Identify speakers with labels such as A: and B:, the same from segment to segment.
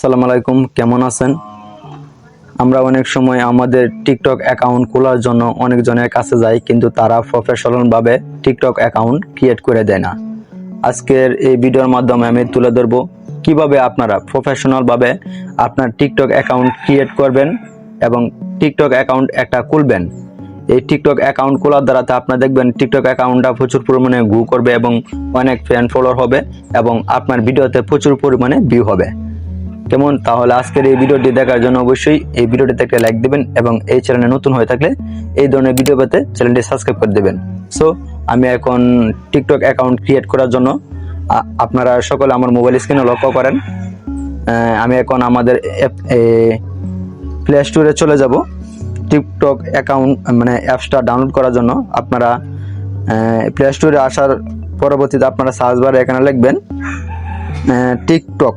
A: আসসালামু আলাইকুম, কেমন আছেন? আমরা অনেক সময় আমাদের টিকটক অ্যাকাউন্ট খোলার জন্য অনেকজনের কাছে যাই, কিন্তু তারা প্রফেশনালভাবে টিকটক অ্যাকাউন্ট ক্রিয়েট করে দেয় না। আজকের এই ভিডিওর মাধ্যমে আমি তুলে ধরবো, কীভাবে আপনারা প্রফেশনালভাবে আপনার টিকটক অ্যাকাউন্ট ক্রিয়েট করবেন এবং টিকটক অ্যাকাউন্ট একটা খুলবেন। এই টিকটক অ্যাকাউন্ট খোলার দ্বারা তা আপনারা দেখবেন টিকটক অ্যাকাউন্টটা প্রচুর পরিমাণে গ্রো করবে এবং অনেক ফ্যান ফলোয়ার হবে এবং আপনার ভিডিওতে প্রচুর পরিমাণে ভিউ হবে। কেমন? তাহলে আজকের এই ভিডিওটি দেখার জন্য অবশ্যই এই ভিডিওটিতে একটা লাইক দেবেন এবং এই চ্যানেলে নতুন হয়ে থাকলে এই ধরনের ভিডিও পেতে চ্যানেলটি সাবস্ক্রাইব করে দেবেন। সো আমি এখন টিকটক অ্যাকাউন্ট ক্রিয়েট করার জন্য আপনারা সকলে আমার মোবাইল স্ক্রিনে লক্ষ্য করেন। আমি এখন আমাদের প্লে স্টোরে চলে যাব। টিকটক অ্যাকাউন্ট মানে অ্যাপসটা ডাউনলোড করার জন্য আপনারা প্লে স্টোরে আসার পরবর্তীতে আপনারা সার্চ বারে এখানে লিখবেন টিকটক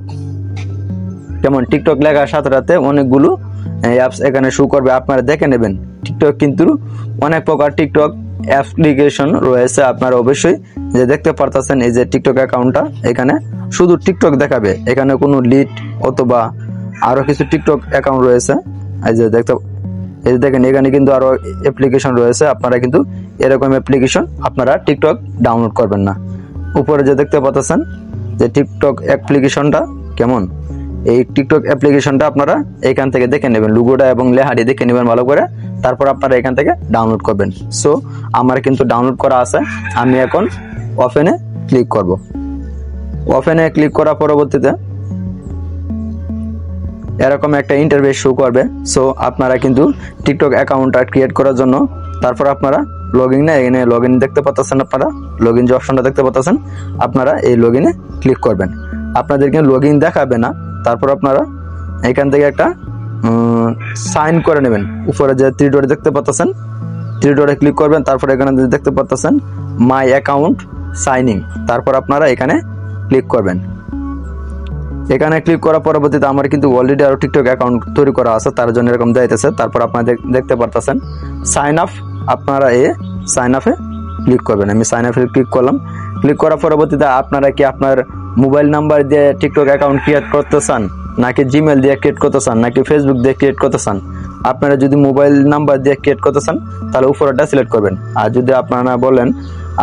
A: যেমন টিকটক লেখার সাথে সাথে অনেকগুলো অ্যাপস এখানে শো করবে, আপনারা দেখে নেবেন। টিকটক কিন্তু অনেক প্রকার টিকটক অ্যাপ্লিকেশন রয়েছে, আপনারা অবশ্যই যে দেখতে পারতেছেন এই যে টিকটক অ্যাকাউন্টটা এখানে শুধু টিকটক দেখাবে। এখানে কোনো লিড অথবা আরও কিছু টিকটক অ্যাকাউন্ট রয়েছে। এই যে দেখতে, এই যে দেখেন, এখানে কিন্তু আরও অ্যাপ্লিকেশন রয়েছে, আপনারা কিন্তু এরকম অ্যাপ্লিকেশন আপনারা টিকটক ডাউনলোড করবেন না। উপরে যে দেখতে পাচ্ছেন যে টিকটক অ্যাপ্লিকেশনটা কেমন? এই টিকটক অ্যাপ্লিকেশনটা আপনারা এখান থেকে দেখে নেবেন, লুগোটা এবং লেহারি দেখে নেবেন ভালো করে। তারপর আপনারা এখান থেকে ডাউনলোড করবেন। সো আমার কিন্তু ডাউনলোড করা আছে। আমি এখন ওপেনে ক্লিক করব। ওপেনে ক্লিক করার পরবর্তীতে এরকম একটা ইন্টারভিউ শো করবে। সো আপনারা কিন্তু টিকটক অ্যাকাউন্টটা ক্রিয়েট করার জন্য তারপর আপনারা লগ ইন না এখানে লগ ইন দেখতে পাচ্ছেন আপনারা। লগ ইন যে অপশনটা দেখতে পাচ্ছেন, আপনারা এই লগ ইনে ক্লিক করবেন। আপনাদেরকে লগ ইন দেখাবে না। তারপর আপনারা এখান থেকে একটা সাইন করে নেবেন। উপরে যে থ্রি ডোরে দেখতে পাচ্ছেন থ্রি ডোরে ক্লিক করবেন, তারপর এখানে দেখতে পাচ্ছেন মাই অ্যাকাউন্ট সাইনিং তারপর আপনারা এখানে ক্লিক করবেন। এখানে ক্লিক করার পরবর্তীতে আমার কিন্তু অলরেডি আরও টিকটক অ্যাকাউন্ট তৈরি করা আছে, তার জন্য এরকম যাইতেছে তারপর আপনারা দেখতে পারতেছেন সাইন আপ আপনারা এ সাইন আপে ক্লিক করবেন। আমি সাইন আপে ক্লিক করলাম। ক্লিক করার পরবর্তীতে আপনারা কি আপনার মোবাইল নাম্বার দিয়ে টিকটক অ্যাকাউন্ট ক্রিয়েট করতে চান, নাকি জিমেল দিয়ে ক্রিয়েট করতে চান, নাকি ফেসবুক দিয়ে ক্রিয়েট করতে চান, আপনারা যদি মোবাইল নাম্বার দিয়ে ক্রিয়েট করতে চান, তাহলে উপরটা সিলেক্ট করবেন। আর যদি আপনারা বলেন,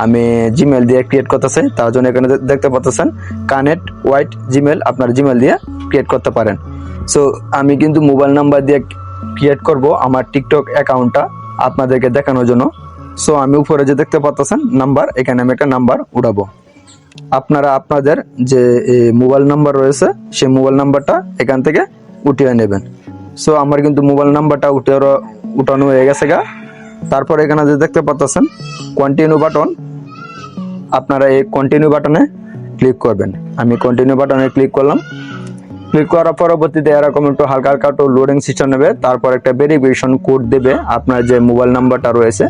A: আমি জিমেল দিয়ে ক্রিয়েট করতে চাই তার জন্য এখানে দেখতে পাচ্ছেন কানেক্ট হোয়াইট জিমেল আপনার জিমেল দিয়ে ক্রিয়েট করতে পারেন। সো আমি কিন্তু মোবাইল নাম্বার দিয়ে ক্রিয়েট করব আমার টিকটক অ্যাকাউন্টটা আপনাদেরকে দেখানোর জন্য। সো আমি উপরে যে দেখতে পাচ্ছেন নাম্বার, এখানে আমি একটা নাম্বার উঠাবো আপনারা আপনাদের যে মোবাইল নাম্বার রয়েছে, সেই মোবাইল নাম্বারটা এখান থেকে উঠিয়ে নেবেন। সো আমার কিন্তু মোবাইল নাম্বারটা উঠে উঠানো হয়ে গেছে গা। তারপর এখানে যে দেখতে পাচ্ছেন কন্টিনিউ বাটন আপনারা এই কন্টিনিউ বাটনে ক্লিক করবেন। আমি কন্টিনিউ বাটনে ক্লিক করলাম। ক্লিক করার পরবর্তীতে এরকম একটু হালকা হালকা একটু লোডিং সিস্টেম নেবে, তারপর একটা ভেরিফিকেশন কোড দেবে আপনার যে মোবাইল নাম্বারটা রয়েছে,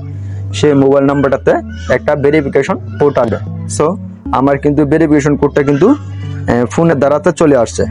A: সেই মোবাইল নাম্বারটাতে একটা ভেরিফিকেশন কোড সো আমার কিন্তু ভেরিফিকেশন কোডটা কিন্তু ফোনের দ্বারাতে চলে আসছে।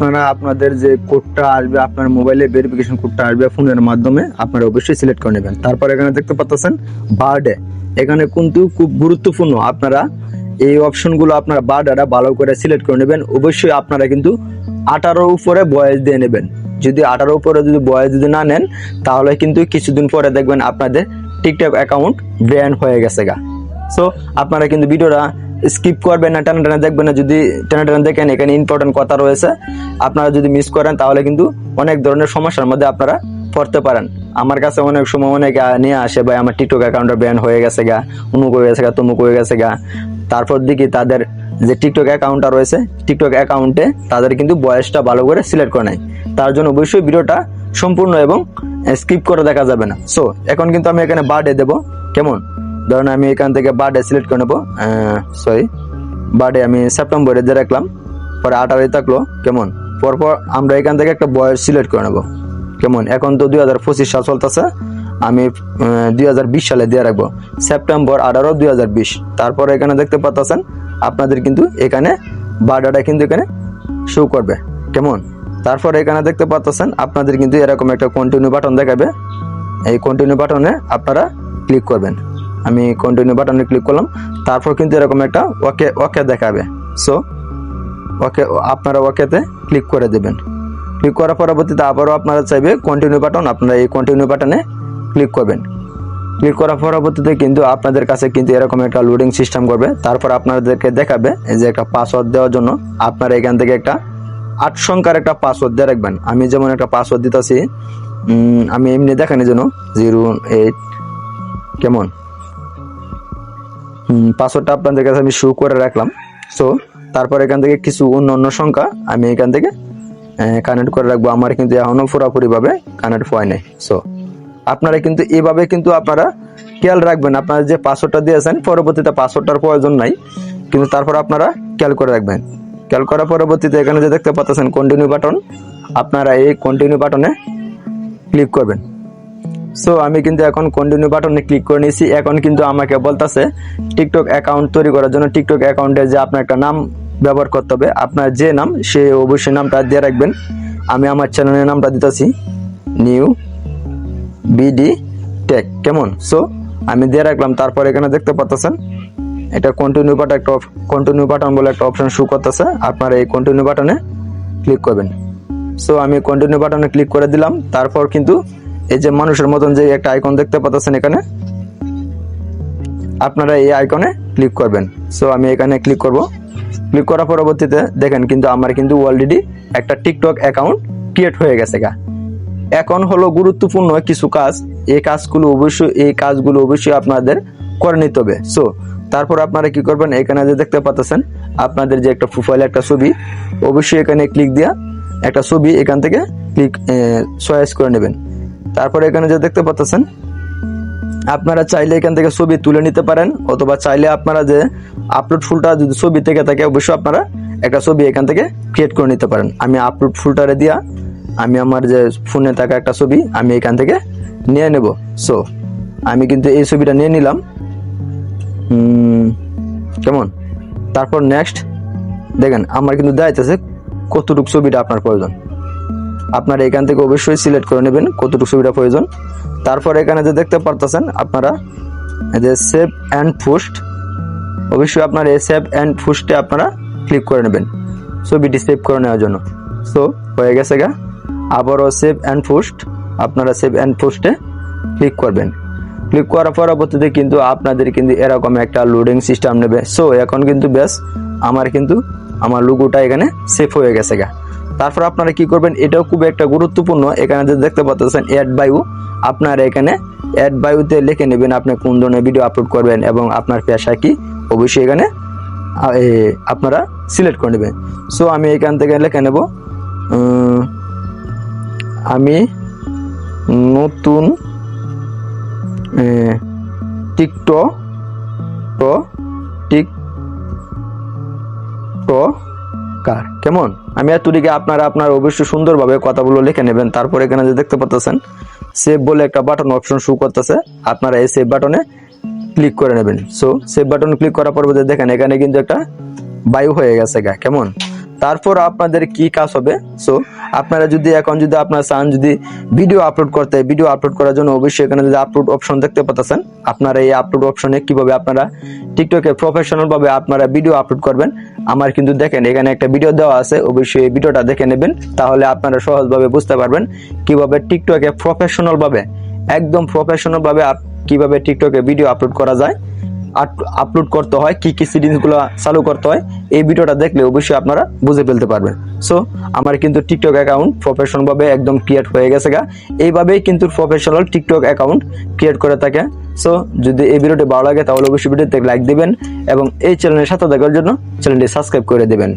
A: আপনারা আপনাদের যে কোডটা আসবে, আপনার মোবাইলে ভেরিফিকেশন কোডটা আসবে ফোনের মাধ্যমে, আপনারা অবশ্যই সিলেক্ট করে নেবেন। তারপর এখানে দেখতে পাচ্ছেন বার্ডে এখানে কিন্তু খুব গুরুত্বপূর্ণ আপনারা এই অপশনগুলো আপনারা বার্থডেটা ভালো করে সিলেক্ট করে নেবেন। অবশ্যই আপনারা কিন্তু আঠারোর উপরে বয়স দিয়ে নেবেন। যদি আঠারো উপরে যদি বয়স যদি না নেন, তাহলে কিন্তু কিছুদিন পরে দেখবেন আপনাদের টিকটক অ্যাকাউন্ট ব্যান হয়ে গেছে গা। সো আপনারা কিন্তু ভিডিওটা স্কিপ করবেন না, টানা টানা দেখবেন না, যদি টানা টানা দেখেন এখানে ইম্পর্টেন্ট কথা রয়েছে, আপনারা যদি মিস করেন তাহলে কিন্তু অনেক ধরনের সমস্যার মধ্যে আপনারা পড়তে পারেন। আমার কাছে অনেক সময় অনেক নিয়ে আসে ভাই, আমার টিকটক অ্যাকাউন্টটা ব্যান হয়ে গেছে গা উমুক হয়ে গেছে গা, তুমুক হয়ে গেছে গা। তারপর দেখি তাদের যে টিকটক অ্যাকাউন্টটা রয়েছে টিকটক অ্যাকাউন্টে তাদের কিন্তু বয়সটা ভালো করে সিলেক্ট করে নেয় তার জন্য অবশ্যই ভিডিওটা সম্পূর্ণ এবং স্কিপ করে দেখা যাবে না। সো এখন কিন্তু আমি এখানে বার্থডে দেবো। কেমন? ধরুন আমি এখান থেকে বার্থডে সিলেক্ট করে নেব সরি বার্থডে আমি সেপ্টেম্বরে দিয়ে রাখলাম, পরে আঠারোই থাকল, কেমন? পরপর আমরা এখান থেকে একটা বয়স সিলেক্ট করে নেব, কেমন? এখন তো দুই হাজার পঁচিশ সাল চলতেছে, আমি দুই হাজার বিশ সালে দিয়ে রাখব সেপ্টেম্বর আঠারো, দুই হাজার বিশ। তারপর এখানে দেখতে পাচ্ছেন আপনাদের কিন্তু এখানে বার্ডাটা কিন্তু এখানে শো করবে, কেমন? তারপর এখানে দেখতে পাচ্ছেন আপনাদের কিন্তু এরকম একটা কন্টিনিউ বাটন দেখাবে, এই কন্টিনিউ বাটনে আপনারা ক্লিক করবেন। আমি কন্টিনিউ বাটনে ক্লিক করলাম, তারপর কিন্তু এরকম একটা ওকে ওকে দেখাবে। সো ওকে, আপনারা ওকেতে ক্লিক করে দেবেন। ক্লিক করার পরবর্তীতে আবারও আপনারা চাইবে কন্টিনিউ বাটন আপনারা এই কন্টিনিউ বাটনে ক্লিক করবেন। ক্লিক করার পরবর্তীতে কিন্তু আপনাদের কাছে কিন্তু এরকম একটা লোডিং সিস্টেম করবে, তারপর আপনাদেরকে দেখাবে যে একটা পাসওয়ার্ড দেওয়ার জন্য আপনারা এখান থেকে একটা আট সংখ্যার একটা পাসওয়ার্ড দিয়ে রাখবেন। আমি যেমন একটা পাসওয়ার্ড দিতেছি আমি এমনি দেখানোর জন্য জিরো এইট কেমন? পাসওয়ার্ডটা আপনাদের কাছে আমি শু করে রাখলাম। সো তারপর এখান থেকে কিছু অন্য অন্য সংখ্যা আমি এখান থেকে কানেক্ট করে রাখব। আমার কিন্তু এখনও পুরোপুরিভাবে কানেক্ট হয় নাই। সো আপনারা কিন্তু এভাবে কিন্তু আপনারা খেয়াল রাখবেন। আপনারা যে পাসওয়ার্ডটা দিয়েছেন, পরবর্তীতে পাসওয়ার্ডটার প্রয়োজন নাই। কিন্তু তারপর আপনারা খেয়াল করে রাখবেন। খেয়াল করার পরবর্তীতে এখানে যে দেখতে পাচ্ছেন কন্টিনিউ বাটন আপনারা এই কন্টিনিউ বাটনে ক্লিক করবেন। সো আমি কিন্তু এখন কন্টিনিউ বাটনে ক্লিক করে নিয়েছি। এখন কিন্তু আমাকে বলতেছে টিকটক অ্যাকাউন্ট তৈরি করার জন্য টিকটক অ্যাকাউন্টে যে আপনার একটা নাম ব্যবহার করতে হবে, আপনার যে নাম, সে অবশ্যই নামটা দিয়ে রাখবেন। আমি আমার চ্যানেলের নামটা দিতেছি নিউ বিডি টেক কেমন? সো আমি দিয়ে রাখলাম, তারপর এখানে দেখতে পাচ্ছেন এটা কন্টিনিউ বাটন একটা কন্টিনিউ বাটন বলে একটা অপশন শু করতেছে। আপনারা এই কন্টিনিউ বাটনে ক্লিক করবেন। সো আমি কন্টিনিউ বাটনে ক্লিক করে দিলাম, তারপর কিন্তু এই যে মানুষের মতন যে একটা আইকন দেখতে পাচ্ছেন এখানে, আপনারা এই আইকনে ক্লিক করবেন। সো আমি এখানে ক্লিক করব। ক্লিক করার পরবর্তীতে দেখেন কিন্তু আমার কিন্তু অলরেডি একটা টিকটক অ্যাকাউন্ট ক্রিয়েট হয়ে গেছে গা। এখন হলো গুরুত্বপূর্ণ কিছু কাজ। এই কাজগুলো অবশ্যই, এই কাজগুলো অবশ্যই আপনাদের করে নিতে হবে। সো তারপর আপনারা কি করবেন? এখানে যে দেখতে পাচ্ছেন আপনাদের যে একটা প্রোফাইল একটা ছবি, অবশ্যই এখানে ক্লিক দিয়া একটা ছবি এখান থেকে ক্লিক চয়েস করে নেবেন। তারপরে এখানে যে দেখতে পাচ্ছেন আপনারা চাইলে এখান থেকে ছবি তুলে নিতে পারেন, অথবা চাইলে আপনারা যে আপলোড ফুলটা যদি ছবি থেকে থাকে, অবশ্যই আপনারা একটা ছবি এখান থেকে ক্রিয়েট করে নিতে পারেন। আমি আপলোড ফুলটারে দিয়া আমি আমার যে ফোনে থাকা একটা ছবি আমি এখান থেকে নিয়ে নেব। সো আমি কিন্তু এই ছবিটা নিয়ে নিলাম। কেমন? তারপর নেক্সট দেখেন, আমার কিন্তু দেখাইতেছে কতটুকু ছবিটা আপনার প্রয়োজন। আপনারা এখান থেকে অবশ্যই সিলেক্ট করে নেবেন কতটুকু ছবিটা প্রয়োজন। তারপর এখানে যে দেখতে পারতেছেন, আপনারা যে সেভ অ্যান্ড পোস্ট অবশ্যই আপনার এই সেভ অ্যান্ড পোস্টে আপনারা ক্লিক করে নেবেন। ছবিটি সেভ করে নেওয়ার জন্য। সো হয়ে গেছে গা। আবারও সেভ অ্যান্ড পোস্ট আপনারা সেভ অ্যান্ড পোস্টে ক্লিক করবেন। ক্লিক করার পরবর্তীতে কিন্তু আপনাদের কিন্তু এরকম একটা লোডিং সিস্টেম নেবে। সো এখন কিন্তু বেশ আমার কিন্তু, আমার লুগোটা এখানে সেভ হয়ে গেছে গা। তারপর আপনারা কি করবেন, এটাও খুব একটা গুরুত্বপূর্ণ, এখানে যে দেখতে পাচ্ছেন অ্যাড বায়ু আপনারা এখানে অ্যাড বায়ুতে লিখে নেবেন আপনি কোন ধরনের ভিডিও আপলোড করবেন এবং আপনার পেশা কি, অবশ্যই এখানে আপনারা সিলেক্ট করে নেবেন। সো আমি এখান থেকে লিখে নেব আমি নতুন টিকটক টিক টো কার কেমন? আমি এতদিকে আপনারা আপনার অবশ্যই সুন্দরভাবে কথাগুলো লিখে নেবেন, তারপর এখানে যে দেখতে পাচ্ছেন সেভ বলে একটা বাটন অপশন শু করতেছে। আপনারা এই সেভ বাটনে ক্লিক করে নেবেন। সো সেভ বাটন ক্লিক করার পর দেখেন, এখানে কিন্তু একটা বায়ু হয়ে গেছে গা, কেমন? তারপর আপনাদের কি কাজ হবে? সো আপনারা যদি এখন যদি আপনার চান যদি ভিডিও আপলোড করতে ভিডিও আপলোড করার জন্য অবশ্যই এখানে যদি আপলোড অপশন দেখতে পাচ্ছেন আপনারা এই আপলোড অপশনে কীভাবে আপনারা টিকটকে প্রফেশনালভাবে আপনারা ভিডিও আপলোড করবেন আমার কিন্তু দেখেন, এখানে একটা ভিডিও দেওয়া আছে, অবশ্যই এই ভিডিওটা দেখে নেবেন, তাহলে আপনারা সহজভাবে বুঝতে পারবেন কীভাবে টিকটকে প্রফেশনালভাবে একদম প্রফেশনালভাবে কীভাবে টিকটকে ভিডিও আপলোড করা যায়। আপলোড করতে হয়, কি কি সিরিজগুলো চালু করতে হয়, এই ভিডিওটা দেখলে অবশ্যই আপনারা বুঝে ফেলতে পারবেন। সো আমার কিন্তু টিকটক অ্যাকাউন্ট প্রফেশনালভাবে একদম ক্রিয়েট হয়ে গেছে গা। এইভাবেই কিন্তু প্রফেশনাল টিকটক অ্যাকাউন্ট ক্রিয়েট করে থাকে। সো যদি এই ভিডিওটি ভালো লাগে, তাহলে অবশ্যই ভিডিওতে লাইক দিবেন এবং এই চ্যানেলের সাথে দেখার জন্য চ্যানেলটি সাবস্ক্রাইব করে দেবেন।